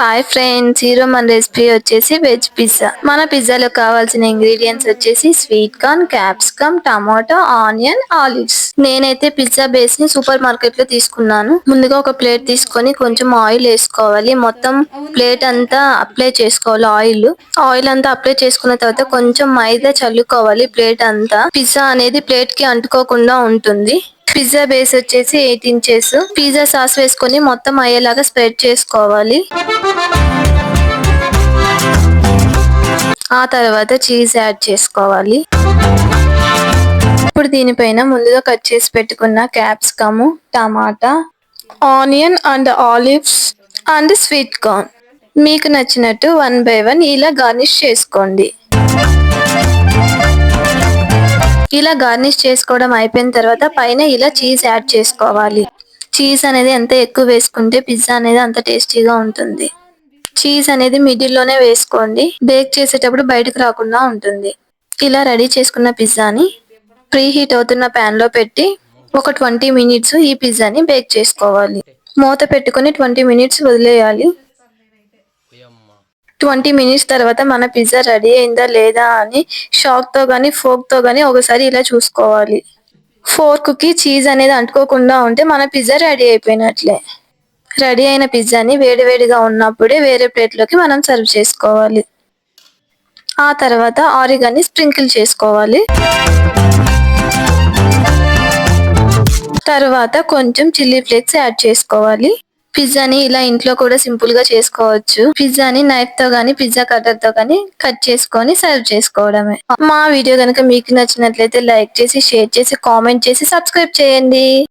Hi friends ఈరోజు మన recipe వచ్చేసి వెజ్ పిజ్జా. మన పిజ్జాలో కావాల్సిన ఇంగ్రీడియంట్స్ వచ్చేసి sweet corn capsicum tomato onion olives. నేనైతే పిజ్జా బేస్ని సూపర్ మార్కెట్లో తీసుకున్నాను. ముందుగా ఒక ప్లేట్ తీసుకొని కొంచెం ఆయిల్ వేసుకోవాలి. మొత్తం ప్లేట్ అంతా అప్లై చేసుకోవాలి ఆయిల్. ఆయిల్ అంతా అప్లై చేసుకున్న తర్వాత కొంచెం మైదా చల్లుకోవాలి ప్లేట్ అంతా. పిజ్జా అనేది ప్లేట్కి అంటుకోకుండా ఉంటుంది. పిజ్జా బేస్ వచ్చేసి ఎయిట్ ఇంచెస్. పిజ్జా సాస్ వేసుకొని మొత్తం అయ్యేలాగా స్ప్రెడ్ చేసుకోవాలి. ఆ తర్వాత చీజ్ యాడ్ చేసుకోవాలి. ఇప్పుడు దీనిపైన ముందుగా కట్ చేసి పెట్టుకున్న capsicum tomato onion and olives and sweet corn మీకు నచ్చినట్టు వన్ బై వన్ ఇలా గార్నిష్ చేసుకోండి. ఇలా గార్నిష్ చేసుకోవడం అయిపోయిన తర్వాత పైన ఇలా చీజ్ యాడ్ చేసుకోవాలి. చీజ్ అనేది ఎంత ఎక్కువ వేసుకుంటే పిజ్జా అనేది అంత టేస్టీగా ఉంటుంది. చీజ్ అనేది మిడిల్లోనే వేసుకోండి. బేక్ చేసేటప్పుడు బయటకు రాకుండా ఉంటుంది. ఇలా రెడీ చేసుకున్న పిజ్జాని ప్రీ హీట్ అవుతున్న ప్యాన్లో లో పెట్టి ఒక ట్వంటీ మినిట్స్ ఈ పిజ్జాని బేక్ చేసుకోవాలి. మూత పెట్టుకుని ట్వంటీ మినిట్స్ వదిలేయాలి. ట్వంటీ మినిట్స్ తర్వాత మన పిజ్జా రెడీ అయిందా లేదా అని షాక్తో గానీ ఫోక్తో గానీ ఒకసారి ఇలా చూసుకోవాలి. ఫోర్క్కి చీజ్ అనేది అంటుకోకుండా ఉంటే మన పిజ్జా రెడీ అయిపోయినట్లే. రెడీ అయిన పిజ్జాని వేడివేడిగా ఉన్నప్పుడే వేరే ప్లేట్లోకి మనం సర్వ్ చేసుకోవాలి. ఆ తర్వాత ఆరిగాని స్ప్రింకిల్ చేసుకోవాలి. తర్వాత కొంచెం చిల్లీ ఫ్లేక్స్ యాడ్ చేసుకోవాలి. పిజ్జాని ఇలా ఇంట్లో కూడా సింపుల్గా చేసుకోవచ్చు. పిజ్జాని నైఫ్తో గానీ పిజ్జా కటర్తో గానీ కట్ చేసుకొని సర్వ్ చేసుకోవడమే. మా వీడియో కనుక మీకు నచ్చినట్లయితే లైక్ చేసి షేర్ చేసి కామెంట్ చేసి సబ్స్క్రైబ్ చేయండి.